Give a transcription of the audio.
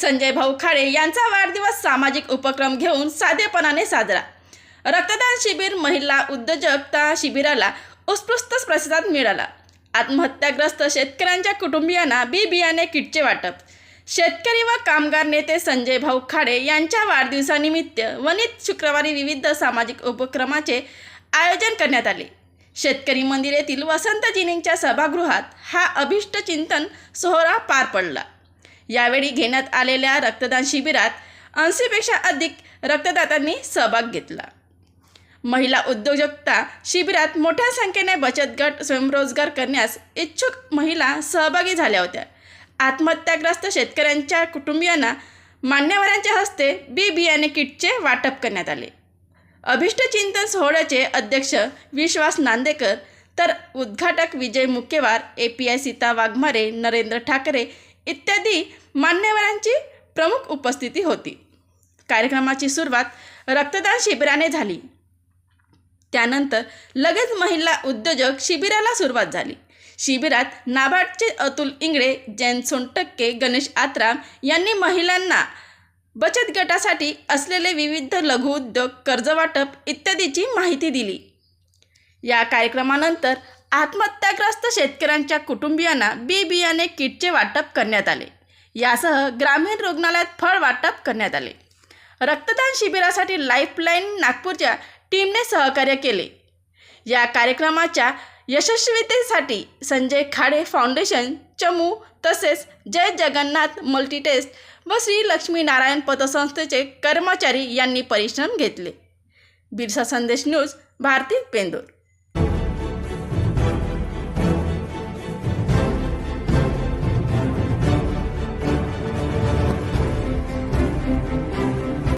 संजय भाऊ खाडे यांचा वाढदिवस सामाजिक उपक्रम घेऊन साधेपणाने साजरा. रक्तदान शिबिर महिला उद्योजकता शिबिराला उत्स्फूर्त प्रतिसाद मिळाला. आत्महत्याग्रस्त शेतकऱ्यांच्या कुटुंबियांना बी बियाणे किटचे वाटप. शेतकरी व कामगार नेते संजय भाऊ खाडे यांच्या वाढदिवसानिमित्त वनित शुक्रवारी विविध सामाजिक उपक्रमाचे आयोजन करण्यात आले. शेतकरी मंदिर येथील वसंतजिनींच्या सभागृहात हा अभिष्ट चिंतन सोहळा पार पडला. यावेळी घेण्यात आलेल्या रक्तदान शिबिरात ऐंशीपेक्षा अधिक रक्तदात्यांनी सहभाग घेतला. महिला उद्योजकता शिबिरात मोठ्या संख्येने बचत गट स्वयंरोजगार करण्यास इच्छुक महिला सहभागी झाल्या होत्या. आत्महत्याग्रस्त शेतकऱ्यांच्या कुटुंबियांना मान्यवरांच्या हस्ते बी बियाणे किटचे वाटप करण्यात आले. अभिष्ट चिंतन सोहळ्याचे अध्यक्ष विश्वास नांदेकर तर उद्घाटक Vijay Mukewar A P I Sita Waghmare Narendra Thakre इत्यादी मान्यवरांची प्रमुख उपस्थिती होती. कार्यक्रमाची सुरुवात रक्तदान शिबिराने झाली. त्यानंतर लगेच महिला उद्योजक शिबिराला सुरुवात झाली. शिबिरात नाबार्डचे अतुल इंगळे जैन सोनटक्के गणेश आत्राम यांनी महिलांना बचत गटासाठी असलेले विविध लघुउद्योग कर्जवाटप इत्यादीची माहिती दिली. या कार्यक्रमानंतर आत्महत्याग्रस्त शेतकऱ्यांच्या कुटुंबियांना बी बियाणे किटचे वाटप करण्यात आले. यासह ग्रामीण रुग्णालयात फळ वाटप करण्यात आले. रक्तदान शिबिरासाठी लाईफलाईन नागपूरच्या टीमने सहकार्य केले. या कार्यक्रमाच्या यशस्वीतेसाठी संजय खाडे फाउंडेशन चमू तसेच जय जगन्नाथ मल्टीटेस्ट व श्री लक्ष्मीनारायण पतसंस्थेचे कर्मचारी यांनी परिश्रम घेतले. बिरसा संदेश न्यूज भारती पेंदूर.